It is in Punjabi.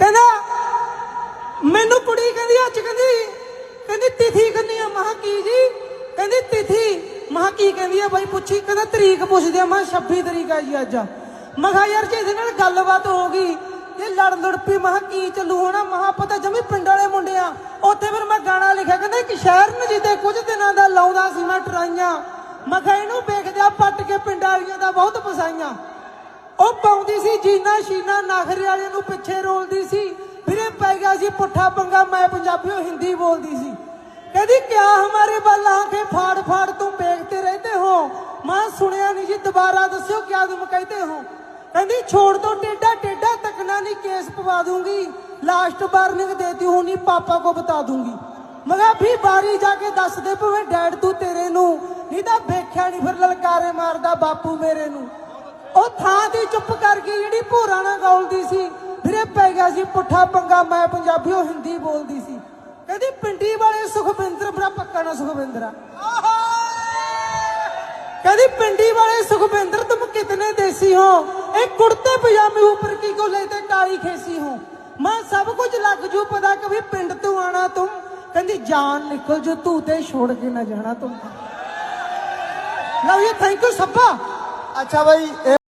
ਕਹਿੰਦਾ, ਮੈਨੂੰ ਕੁੜੀ ਕਹਿੰਦੀ, ਅੱਜ ਕਹਿੰਦੀ ਕਹਿੰਦੀ ਤਿਥੀ ਕਹਿੰਦੀ ਆ। ਮਹਾ ਕੀ ਜੀ? ਕਹਿੰਦੀ ਤਿਥੀ। ਮਹਾ ਕੀ ਕਹਿੰਦੀ ਆ ਬਾਈ, ਪੁੱਛੀ। ਕਹਿੰਦਾ ਤਰੀਕ ਪੁੱਛਦੇ ਆ। ਮੈਂ 26 ਤਰੀਕ ਆ ਜੀ ਅੱਜ। ਮੈਂ ਕਿਹਾ, ਯਾਰ ਜੇ ਇਹਦੇ ਨਾਲ ਗੱਲਬਾਤ ਹੋ ਗਈ ਇਹ ਲੜ ਲੜ ਪਈ ਮਹਾ ਕੀ ਚੱਲੂ ਹੋਣਾ? ਮਹਾ ਪਤਾ ਜਮੀ ਪਿੰਡ ਵਾਲੇ ਮੁੰਡੇ ਆ। ਉੱਥੇ ਫਿਰ ਮੈਂ ਗਾਣਾ ਲਿਖਿਆ। ਕਹਿੰਦਾ, ਇੱਕ ਸ਼ਹਿਰ ਨੂੰ ਜਿੱਤੇ ਕੁਝ ਦਿਨਾਂ ਦਾ ਲਾਉਂਦਾ ਸੀ ਮੈਂ ਟਰਾਈਆਂ। ਮੈਂ ਕਿਹਾ, ਇਹਨੂੰ ਵੇਖਦਿਆ ਪੱਟ ਕੇ ਪਿੰਡ ਵਾਲੀਆਂ ਦਾ ਬਹੁਤ ਪਸਾਈਆਂ ਉਹ ਪਾਉਂਦੀ ਸੀ, ਜੀਨਾ ਸ਼ੀਨਾ ਨਖਰੇ ਵਾਲੇ ਨੂੰ ਪਿੱਛੇ ਰੋਲਦੀ ਸੀ। ਵੀਰੇ, ਪੈ ਗਿਆ ਸੀ ਪੁੱਠਾ ਪੰਗਾ, ਮੈਂ ਪੰਜਾਬੀਓ ਹਿੰਦੀ ਬੋਲਦੀ ਸੀ। ਕਹਿੰਦੀ, ਕਿਆ ਹਮਾਰੇ ਵੱਲ ਆਂਖੇ, ਫਾੜ ਫਾੜ ਤੂੰ ਵੇਖਤੇ ਰਹਤੇ ਹੋ। ਮਾਂ, ਸੁਣਿਆ ਨਹੀਂ ਜੀ, ਦੁਬਾਰਾ ਦੱਸਿਓ ਕਿਆ ਤੁਮ ਕਹਤੇ ਹੋ। ਕਹਿੰਦੀ, ਛੋੜ ਦੋ ਟੇਡਾ ਟੇਡਾ ਤੱਕਣਾ ਨਹੀਂ ਕੇਸ ਪਵਾ ਦੂੰਗੀ। ਲਾਸਟ ਵਾਰਨਿੰਗ ਦੇਤੀ, ਹੁਣੀ ਪਾਪਾ ਕੋ ਬਤਾ ਦੂੰਗੀ। ਮਗਾ ਵੀ ਬਾਰੀ ਜਾ ਕੇ ਦੱਸ ਦੇ ਭਵੇਂ ਡੈਡ ਤੂੰ ਤੇਰੇ ਨੂੰ। ਨਹੀਂ ਤਾਂ ਵੇਖਿਆ ਨਹੀਂ ਫਿਰ ਲਲਕਾਰੇ ਮਾਰਦਾ ਬਾਪੂ ਮੇਰੇ ਨੂੰ। ਉਹ ਥਾਂ ਤੇ ਚੁੱਪ ਕਰ ਗਈ ਜਿਹੜੀ ਭੋਰਾ ਨਾਲ ਗਾਉਲਦੀ ਸੀ ਫਿਰੇ ਪੈ ਗਿਆ ਸੀ ਪੁੱਠਾ ਪੰਗਾ ਮੈਂ ਪੰਜਾਬੀ ਉਹ ਹਿੰਦੀ ਬੋਲਦੀ ਸੀ। ਕਹਿੰਦੀ ਪਿੰਡੀ ਵਾਲੇ ਸੁਖਵਿੰਦਰ ਬੜਾ ਪੱਕਾ ਨਾ ਸੁਖਵਿੰਦਰਾ ਕਹਿੰਦੀ ਪਿੰਡੀ ਵਾਲੇ ਸੁਖਵਿੰਦਰ ਤੁਮ ਕਿਤਨੇ ਦੇਸੀ ਹੋ? ਇਹ ਕੁੜਤੇ ਪਜਾਮੇ ਉੱਪਰ ਕੀ ਕੋ ਲੈਤੇ ਕਾਲੀ ਖੇਸੀ ਹੋ? ਮੈਂ ਸਭ ਕੁਝ ਲੱਗ ਜੂ ਪਤਾ ਕभी ਪਿੰਡ ਤੋਂ ਆਣਾ ਤੁਮ। ਕਹਿੰਦੀ ਜਾਨ ਨਿਕਲ ਜੋ ਤੂੰ ਤੇ ਛੋੜ ਕੇ ਨਾ ਜਾਣਾ ਤੁਮ। ਲਓ ਜੀ ਥੈਂਕ ਯੂ ਸੱਬਾ। ਅੱਛਾ ਇਹ